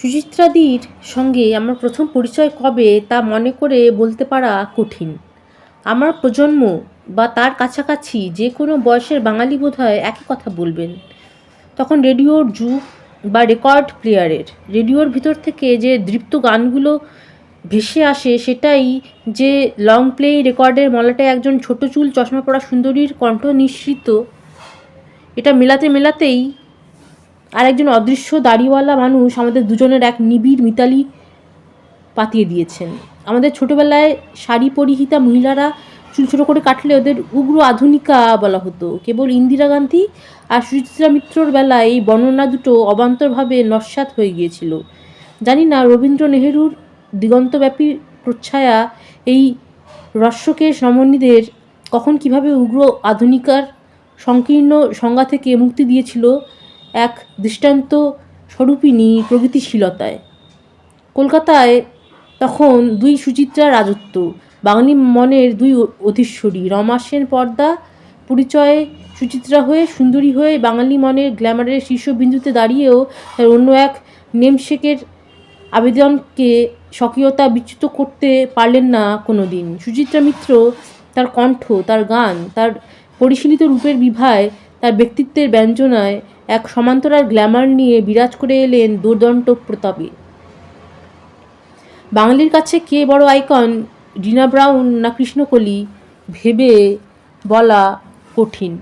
সুচিত্রাদির সঙ্গে আমার প্রথম পরিচয় কবে তা মনে করে বলতে পারা কঠিন। আমার প্রজন্ম বা তার কাছাকাছি যে কোনো বয়সের বাঙালি বোধহয় একই কথা বলবেন। তখন রেডিওর যুগ বা রেকর্ড প্লেয়ারের, রেডিওর ভিতর থেকে যে দৃপ্ত গানগুলো ভেসে আসে সেটাই যে লং প্লে রেকর্ডের মলাটায় একজন ছোট চুল চশমা পরা সুন্দরীর কণ্ঠ নিঃসৃত, এটা মেলাতে মেলাতেই আর একজন অদৃশ্য দাড়িওয়ালা মানুষ আমাদের দুজনের এক নিবিড় মিতালি পাতিয়ে দিয়েছেন। আমাদের ছোটোবেলায় শাড়ি পরিহিতা মহিলারা চুল ছোটো করে কাটলে ওদের উগ্র আধুনিকা বলা হতো। কেবল ইন্দিরা গান্ধী আর সুচিত্রা মিত্রর বেলায় এই বর্ণনা দুটো অবান্তরভাবে নস্যাৎ হয়ে গিয়েছিল। জানি না রবীন্দ্র নেহেরুর দিগন্তব্যাপী প্রচ্ছায়া এই রস্যকেশ রমণীদের কখন কীভাবে উগ্র আধুনিকার সংকীর্ণ সংজ্ঞা থেকে মুক্তি দিয়েছিল এক দৃষ্টান্ত স্বরূপিণী প্রগতিশীলতায়। কলকাতায় তখন দুই সুচিত্রা রাজত্ব, বাঙালি মনের দুই অধীশ্বরী রমা সেন পর্দা, পরিচয়ে সুচিত্রা হয়ে সুন্দরী হয়ে বাঙালি মনের গ্ল্যামারের শীর্ষবিন্দুতে দাঁড়িয়েও তার অন্য এক নেমশেকের আবেদনকে স্বকীয়তা বিচ্যুত করতে পারলেন না কোনো দিন সুচিত্রা মিত্র তার কণ্ঠ, তার গান, তার পরিশীলিত রূপের বিভায় তার ব্যক্তিত্বের ব্যঞ্জনায় এক সমান্তরাল গ্ল্যামার নিয়ে বিরাজ করে এলেন দুর্দণ্ড প্রতাপে। বাঙালির কাছে কে বড় আইকন ডিনা ব্রাউন না কৃষ্ণকলি, ভেবে বলা কঠিন।